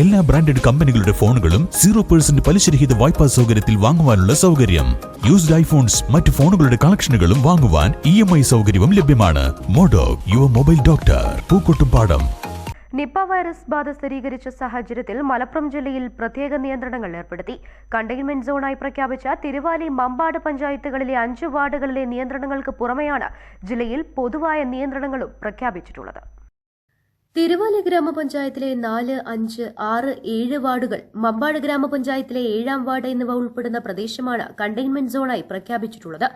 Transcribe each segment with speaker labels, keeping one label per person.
Speaker 1: എല്ലാ ബ്രാൻഡഡ് കമ്പനികളുടെ ഫോണുകളും സീറോ പെർസെന്റ് പലിശരഹിത വായ്പാ സൗകര്യത്തിൽ വാങ്ങുവാനുള്ള സൗകര്യം. യൂസ്ഡ് ഐഫോൺസ് മറ്റ് ഫോണുകളുടെ കളക്ഷനുകളും വാങ്ങുവാൻ ഇ എം ഐ സൗകര്യവും ലഭ്യമാണ്. മോഡോ your mobile doctor Pookkottumpadam.
Speaker 2: Nipah virus ബാധ സ്ഥിരീകരിച്ച സാഹചര്യത്തിൽ മലപ്പുറം ജില്ലയിൽ പ്രത്യേക നിയന്ത്രണങ്ങൾ ഏർപ്പെടുത്തി. കണ്ടെയ്ൻമെന്റ് സോണായി പ്രഖ്യാപിച്ച തിരുവാലി മമ്പാട് പഞ്ചായത്തുകളിലെ അഞ്ച് വാർഡുകളിലെ നിയന്ത്രണങ്ങൾക്ക് പുറമെയാണ് ജില്ലയിൽ പൊതുവായ നിയന്ത്രണങ്ങളും പ്രഖ്യാപിച്ചിട്ടുള്ളത്. തിരുവാലി ഗ്രാമപഞ്ചായത്തിലെ നാല് അഞ്ച് ആറ് ഏഴ് വാർഡുകൾ മമ്പാട് ഗ്രാമപഞ്ചായത്തിലെ ഏഴാം വാർഡ് എന്നിവ ഉൾപ്പെടുന്ന പ്രദേശമാണ് കണ്ടെയ്ൻമെന്റ് സോണായി പ്രഖ്യാപിച്ചിട്ടുള്ളത്.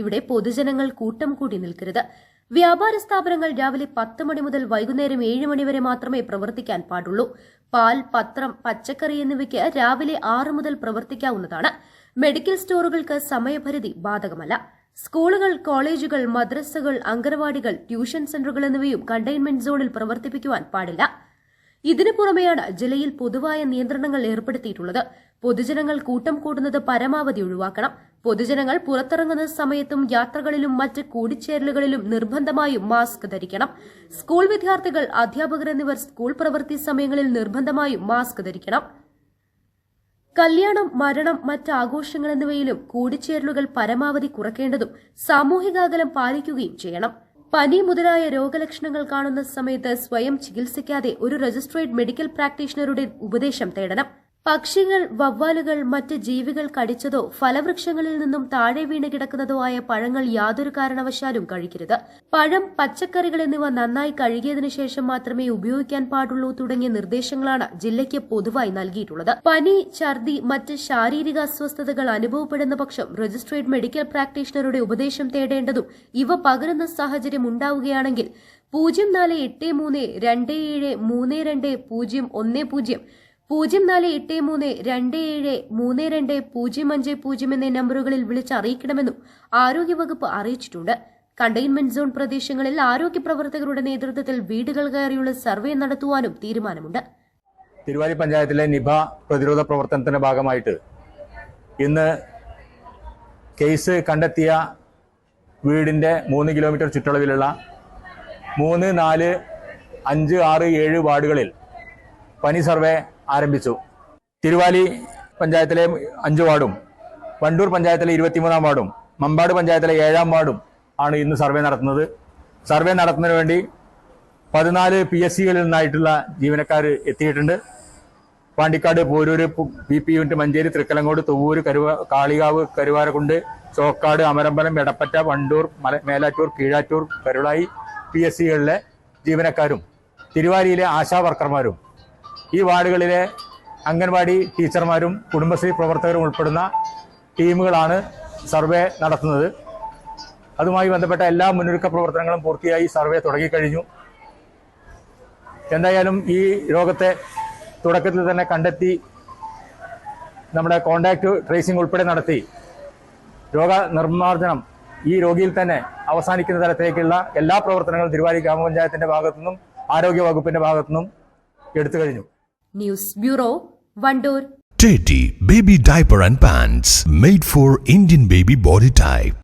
Speaker 2: ഇവിടെ പൊതുജനങ്ങൾ കൂട്ടം കൂടി നിൽക്കരുത്. വ്യാപാര സ്ഥാപനങ്ങൾ രാവിലെ പത്ത് മണി മുതൽ വൈകുന്നേരം ഏഴ് മണി വരെ മാത്രമേ പ്രവർത്തിക്കാൻ പാടുള്ളൂ. പാൽ പത്രം പച്ചക്കറി എന്നിവയ്ക്ക് രാവിലെ ആറ് മുതൽ പ്രവർത്തിക്കാവുന്നതാണ്. മെഡിക്കൽ സ്റ്റോറുകൾക്ക് സമയപരിധി ബാധകമല്ല. സ്കൂളുകൾ കോളേജുകൾ മദ്രസകൾ അംഗനവാടികൾ ട്യൂഷൻ സെന്ററുകൾ എന്നിവയും കണ്ടെയ്ൻമെന്റ് സോണിൽ പ്രവർത്തിപ്പിക്കുവാൻ പാടില്ല. ഇതിനു പുറമെയാണ് ജില്ലയിൽ പൊതുവായ നിയന്ത്രണങ്ങൾ ഏർപ്പെടുത്തിയിട്ടുള്ളത്. പൊതുജനങ്ങൾ കൂട്ടം കൂടുന്നത് പരമാവധി ഒഴിവാക്കണം. പൊതുജനങ്ങൾ പുറത്തിറങ്ങുന്ന സമയത്തും യാത്രകളിലും മറ്റ് കൂടിച്ചേരലുകളിലും നിർബന്ധമായും മാസ്ക് ധരിക്കണം. സ്കൂൾ വിദ്യാർത്ഥികൾ അധ്യാപകർ എന്നിവർ സ്കൂൾ പ്രവൃത്തി സമയങ്ങളിൽ നിർബന്ധമായും മാസ്ക് ധരിക്കണം. കല്യാണം മരണം മറ്റ് ആഘോഷങ്ങൾ എന്നിവയിലും കൂടിച്ചേരലുകൾ പരമാവധി കുറയ്ക്കേണ്ടതും സാമൂഹിക അകലം പാലിക്കുകയും ചെയ്യണം. പനി മുതലായ രോഗലക്ഷണങ്ങൾ കാണുന്ന സമയത്ത് സ്വയം ചികിത്സിക്കാതെ ഒരു രജിസ്ട്രേഡ് മെഡിക്കൽ പ്രാക്ടീഷണറുടെ ഉപദേശം തേടണം. പക്ഷികൾ വവ്വാലുകൾ മറ്റ് ജീവികൾ കടിച്ചതോ ഫലവൃക്ഷങ്ങളിൽ നിന്നും താഴെ വീണ് കിടക്കുന്നതോ ആയ പഴങ്ങൾ യാതൊരു കാരണവശാലും കഴിക്കരുത്. പഴം പച്ചക്കറികൾ എന്നിവ നന്നായി കഴുകിയതിനു ശേഷം മാത്രമേ ഉപയോഗിക്കാൻ പാടുള്ളൂ തുടങ്ങിയ നിർദ്ദേശങ്ങളാണ് ജില്ലയ്ക്ക് പൊതുവായി നൽകിയിട്ടുള്ളത്. പനി ഛർദി മറ്റ് ശാരീരിക അസ്വസ്ഥതകൾ അനുഭവപ്പെടുന്ന പക്ഷം രജിസ്ട്രേഡ് മെഡിക്കൽ പ്രാക്ടീഷണറുടെ ഉപദേശം തേടേണ്ടതും ഇവ പകരുന്ന സാഹചര്യം ഉണ്ടാവുകയാണെങ്കിൽ പൂജ്യം നാല് എട്ട് മൂന്ന് രണ്ട് ഏഴ് മൂന്ന് രണ്ട് പൂജ്യം ഒന്ന് പൂജ്യം പൂജ്യം നാല് എട്ട് മൂന്ന് രണ്ട് ഏഴ് മൂന്ന് രണ്ട് പൂജ്യം അഞ്ച് പൂജ്യം എന്നീ നമ്പറുകളിൽ വിളിച്ച് അറിയിക്കണമെന്നും ആരോഗ്യവകുപ്പ് അറിയിച്ചിട്ടുണ്ട്. കണ്ടെയ്ൻമെന്റ് സോൺ പ്രദേശങ്ങളിൽ ആരോഗ്യ പ്രവർത്തകരുടെ നേതൃത്വത്തിൽ വീടുകൾ കയറിയുള്ള സർവേ നടത്തുവാനും തീരുമാനമുണ്ട്.
Speaker 3: തിരുവാലി പഞ്ചായത്തിലെ നിഭ പ്രതിരോധ പ്രവർത്തനത്തിന്റെ ഭാഗമായിട്ട് ഇന്ന് കേസ് കണ്ടെത്തിയ വീടിന്റെ മൂന്ന് കിലോമീറ്റർ ചുറ്റളവിലുള്ള മൂന്ന് നാല് അഞ്ച് ആറ് ഏഴ് വാർഡുകളിൽ പനി സർവേ ആരംഭിച്ചു. തിരുവാലി പഞ്ചായത്തിലെ അഞ്ച് വാർഡും വണ്ടൂർ പഞ്ചായത്തിലെ ഇരുപത്തിമൂന്നാം വാർഡും മമ്പാട് പഞ്ചായത്തിലെ ഏഴാം വാർഡും ആണ് ഇന്ന് സർവേ നടത്തുന്നത്. സർവേ നടത്തുന്നതിന് വേണ്ടി പതിനാല് പി എസ് സികളിൽ നിന്നായിട്ടുള്ള ജീവനക്കാർ എത്തിയിട്ടുണ്ട്. Pandikkad Poroor P P unit Manjeri Thrikkalangode Thuvvur Karuva Kalikavu Karuvarakundu Chokkad Amarambalam Edappatta Wandoor മല മേലാറ്റൂർ കീഴാറ്റൂർ കരുളായി പി എസ് സികളിലെ ജീവനക്കാരും തിരുവാലിയിലെ ആശാ വർക്കർമാരും ഈ വാർഡുകളിലെ അംഗൻവാടി ടീച്ചർമാരും കുടുംബശ്രീ പ്രവർത്തകരും ഉൾപ്പെടുന്ന ടീമുകളാണ് സർവേ നടത്തുന്നത്. അതുമായി ബന്ധപ്പെട്ട എല്ലാ മുന്നൊരുക്ക പ്രവർത്തനങ്ങളും പൂർത്തിയായി സർവേ തുടങ്ങിക്കഴിഞ്ഞു. എന്തായാലും ഈ രോഗത്തെ തുടക്കത്തിൽ തന്നെ കണ്ടെത്തി നമ്മുടെ കോണ്ടാക്ട് ട്രേസിംഗ് ഉൾപ്പെടെ നടത്തി. രോഗ നിർമ്മാർജനം ഈ രോഗിയിൽ തന്നെ അവസാനിക്കുന്ന തരത്തിലേക്കുള്ള എല്ലാ പ്രവർത്തനങ്ങളും തിരുവാലി ഗ്രാമപഞ്ചായത്തിന്റെ ഭാഗത്തുനിന്നും ആരോഗ്യ വകുപ്പിന്റെ ഭാഗത്തുനിന്നും എടുത്തു കഴിഞ്ഞു
Speaker 2: News bureau Vandoor
Speaker 1: Teddy Baby Diaper and Pants made for Indian baby body type.